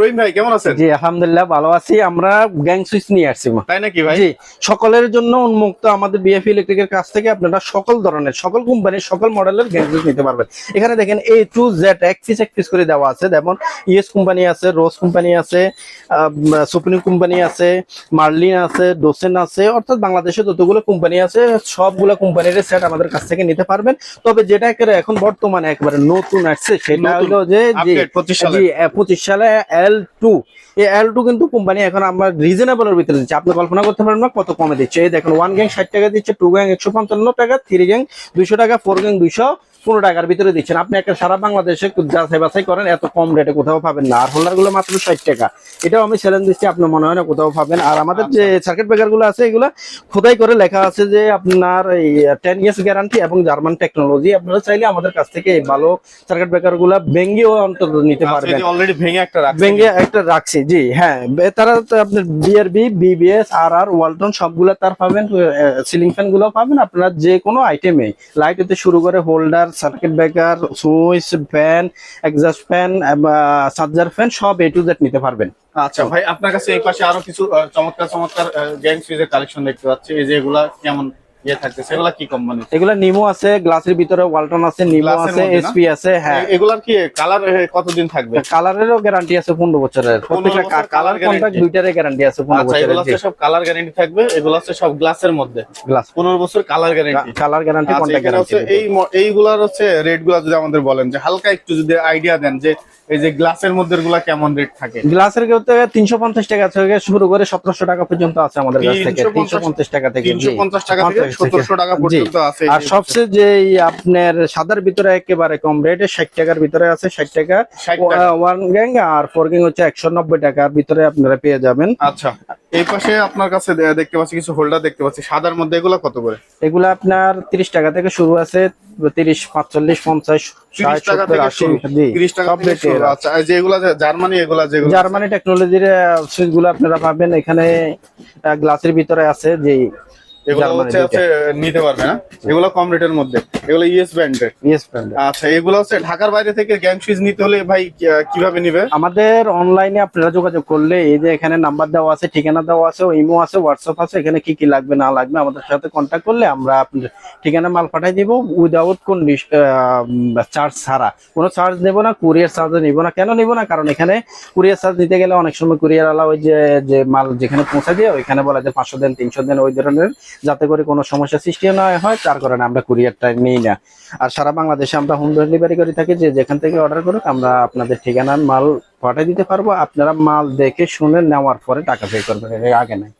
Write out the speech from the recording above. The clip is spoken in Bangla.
রহিম ভাই কেমন আছেন? জি আলহামদুলিল্লাহ ভালো আছি। আমরা গ্যাং সুইচ নিয়ে আসছি তাই নাকি ভাই? জি সকলের জন্য উন্মুক্ত আমাদের বিএফ ইলেকট্রিকের কাছ থেকে আপনারা সকল ধরনের সকল কোম্পানির সকল মডেলের গ্যাং সুইচ নিতে পারবেন। এখানে দেখেন এ টু জেড এক পিস এক পিস করে দেওয়া আছে। যেমন ইএস কোম্পানি আছে রোজ কোম্পানি আছে সুপ্রিম কোম্পানি আছে মার্লিন আছে ডোসেন আছে অর্থাৎ বাংলাদেশে যতগুলো কোম্পানি আছে সবগুলো কোম্পানির সেট আমাদের কাছ থেকে নিতে পারবেন। তবে যেটা এখন বর্তমানে একবারে নতুন আসছে সেটা হলো যে জি 25 সালে। জি এল টু এই এল টু কিন্তু কোম্পানি এখন আমরা রিজনেবলের ভিতরে দিচ্ছে। আপনি কল্পনা করতে পারেন না কত কমে দিচ্ছে। এই দেখেন ওয়ান গ্যাং ষাট টাকা দিচ্ছে টু গ্যাং একশো পঞ্চান্ন টাকা থ্রি গ্যাং দুইশো টাকা ফোর গ্যাং দুইশো। পনেরো টাকার ভিতরে দিচ্ছেন। আপনি একটা সারা বাংলাদেশে যাচাই বাছাই করেন এত কম রেটে কোথাও পাবেন না। আর হোল্ডারগুলো মাত্র ষাট টাকা। এটাও আমি চ্যালেঞ্জ দিচ্ছি আপনার মনে হয় না কোথাও পাবেন। আর আমাদের যে সার্কিট ব্রেকারগুলো আছে এগুলো খোদাই করে লেখা আছে যে আপনার এই টেন ইয়ার্স গ্যারান্টি এবং জার্মান টেকনোলজি আপনারা চাইলে আমাদের কাছ থেকে এই ভালো সার্কিট ব্রেকারগুলা ভেঙ্গেও অন্তত নিতে পারবেন। অলরেডি ভেঙে একটা ভেঙে একটা রাখছি জি হ্যাঁ। তারা তো আপনার বিআরবি বিবিএস আর আর ওয়ালটন সবগুলো তার পাবেন সিলিং ফ্যানগুলো পাবেন। আপনারা যে কোনো আইটেমে লাইট হতে শুরু করে holder circuit breaker switch fan exhaust fan charger fan সব এ টু জেড নিতে পারবেন। আচ্ছা ভাই, আপনার কাছে এই পাশে আরও কিছু চমৎকার চমৎকার গ্যাং সুইজের কালেকশন দেখতে পাচ্ছি। এই যে এগুলা কেমন? ইয়ে থাকছে সেগুলা কি কোম্পানি এগুলা নিমো আছে গ্লাসের ভিতরে ওয়ালটন আছে নিমো আছে এসপি আছে হ্যাঁ। এগুলার কি কালার কতদিন থাকবে? কালারেরও গ্যারান্টি আছে পনেরো বছরের। প্রত্যেকটা কালার কন্ট্যাক্ট দুইটারে গ্যারান্টি আছে পনেরো এগুলো বছরের হচ্ছে সব কালার গ্যারান্টি থাকবে এগুলো হচ্ছে সব গ্লাসের মধ্যে। গ্লাস পনেরো বছর colour guarantee colour guarantee contact এই এইগুলার হচ্ছে রেট যদি আমাদের বলেন যে হালকা একটু যদি আইডিয়া দেন যে এই যে গ্লাসের মধ্যে গুলা কেমন রেট থাকে। গ্লাসের কেউতে তিনশো পঞ্চাশ টাকা থেকে শুরু করে সতেরোশো টাকা পর্যন্ত আছে আমাদের কাছ থেকে তিনশো পঞ্চাশ টাকা থেকে তিনশো পঞ্চাশ টাকা থেকে 50 টাকা পর্যন্ত আছে আর সবচেয়ে যে আপনার সাদার ভিতরে একেবারে কম রেটে ষাট টাকার ভিতরে আছে ষাট টাকা। 60 টাকা। ওয়ান গ্যাং আর ফোর গ্যাং হচ্ছে একশো নব্বই টাকার ভিতরে আপনারা পেয়ে যাবেন। আচ্ছা এই পাশে আপনার কাছে দেখতে পাচ্ছি কিছু হোল্ডার দেখতে পাচ্ছি। সাদার মধ্যে এগুলো কত করে? এগুলো আপনার তিরিশ টাকা থেকে শুরু আছে তিরিশ পাঁচচল্লিশ পঞ্চাশ ষাট তিরিশ টাকা থেকে শুরু। জি তিরিশ টাকা থেকে শুরু। আচ্ছা যেগুলা জার্মানি এগুলা যেগুলো জার্মানি টেকনোলজির সুইচগুলো আপনারা পাবেন। এখানে গ্লাসের ভিতরে আছে যে এগুলো হচ্ছে হচ্ছে নিতে পারবে না এগুলো কম রেটের মধ্যে। এগুলো ইএস ব্র্যান্ডের। ইয়েস আচ্ছা এগুলো হচ্ছে ঢাকার বাইরে থেকে গ্যাং সুইচ নিতে হলে ভাই কীভাবে নিবে? আমাদের অনলাইনে আপনারা যোগাযোগ করলে এই যে এখানে নাম্বার দেওয়া আছে ঠিকানা দেওয়া আছে ইমো আছে হোয়াটসঅ্যাপ আছে এখানে কি কি লাগবে না লাগবে আমাদের সাথে কন্ট্যাক্ট করলে আমরা আপনার ঠিকানা মাল পাঠিয়ে দিব উইদাউট কোন চার্জ ছাড়া। কোনো চার্জ নেব না কুরিয়ার চার্জ নিব না। কেন নিব না? কারণ এখানে কুরিয়ার চার্জ নিতে গেলে অনেক সময় কুরিয়ার আলা ওই যে যে মাল যেখানে পৌঁছে দিয়ে ওইখানে বলা যায় পাঁচশো দেন তিনশো দেন ওই ধরনের যাতে করে কোনো সমস্যা সৃষ্টি না হয়, তার কারণে আমরা কুরিয়ারটা নিই না। আর সারা বাংলাদেশে আমরা হোম ডেলিভারি করে থাকি, যে যেখান থেকে অর্ডার করুক, আমরা আপনাদের ঠিকানার মাল পাঠিয়ে দিতে পারব। আপনারা মাল দেখে শুনে নেওয়ার পরে টাকা পে করবেন আগে নাই।